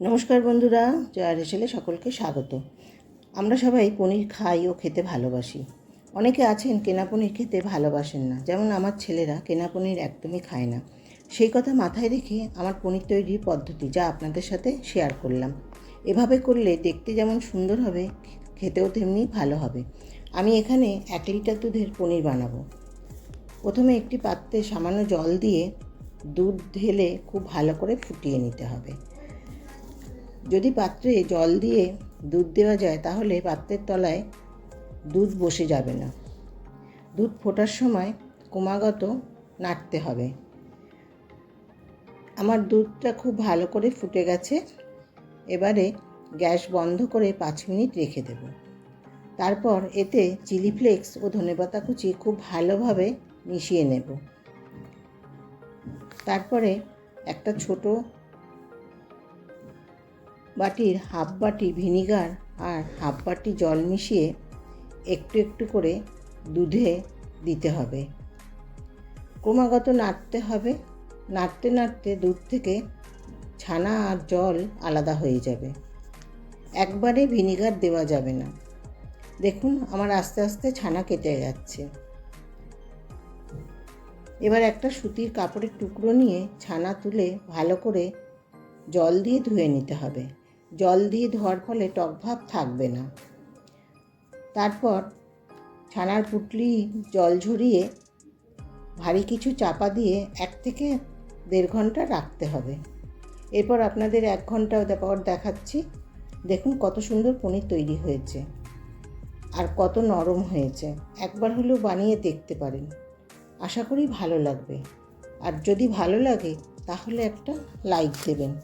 নমস্কার বন্ধুরা জয়ার হেসেলে সকলকে স্বাগত। আমরা সবাই পনির খাই ও খেতে ভালোবাসি। অনেকে আছেন কেনা পনির খেতে ভালোবাসেন না। যেমন আমার ছেলেরা কেনা পনির একদমই খায় না। সেই কথা মাথায় রেখে আমার পনির তৈরির পদ্ধতি যা আপনাদের সাথে শেয়ার করলাম। এভাবে করলে দেখতে যেমন সুন্দর হবে, খেতেও তেমনি ভালো হবে। আমি এখানে এক লিটার দুধের পনির বানাবো। প্রথমে একটি পাত্রে সামান্য জল দিয়ে দুধ ঢেলে খুব ভালো করে ফুটিয়ে নিতে হবে। যদি পাত্রে জল দিয়ে দুধ দেওয়া যায়, তাহলে পাত্রের তলায় দুধ বসে যাবে না। দুধ ফোটার সময় ক্রমাগত নাড়তে হবে। আমার দুধটা খুব ভালো করে ফুটে গেছে। এবারে গ্যাস বন্ধ করে পাঁচ মিনিট রেখে দেব। তারপর এতে চিলি ফ্লেক্স ও ধনেপাতা কুচি খুব ভালোভাবে মিশিয়ে নেব। তারপরে একটা ছোট বাটির হাফ বাটি ভিনিগার আর হাফ বাটি জল মিশিয়ে একটু একটু করে দুধে দিতে হবে। ক্রমাগত নাড়তে হবে। নাড়তে নাড়তে দুধ থেকে ছানা আর জল আলাদা হয়ে যাবে। একবারে ভিনিগার দেওয়া যাবে না। দেখুন, আমার আস্তে আস্তে ছানা কেটে যাচ্ছে। এবার একটা সুতির কাপড়ের টুকরো নিয়ে ছানা তুলে ভালো করে জল দিয়ে ধুয়ে নিতে হবে। জল দিয়ে ধোয়ার ফলে টকভাব থাকবে না। তারপর ছানার পুটলি, জল ঝরিয়ে ভারী কিছু চাপা দিয়ে এক থেকে দেড় ঘণ্টা রাখতে হবে। এরপর আপনাদের এক ঘণ্টা পর দেখাচ্ছি। দেখুন কত সুন্দর পনির তৈরি হয়েছে আর কত নরম হয়েছে। একবার হলেও বানিয়ে দেখতে পারেন। আশা করি ভালো লাগবে। আর যদি ভালো লাগে তাহলে একটা লাইক দেবেন।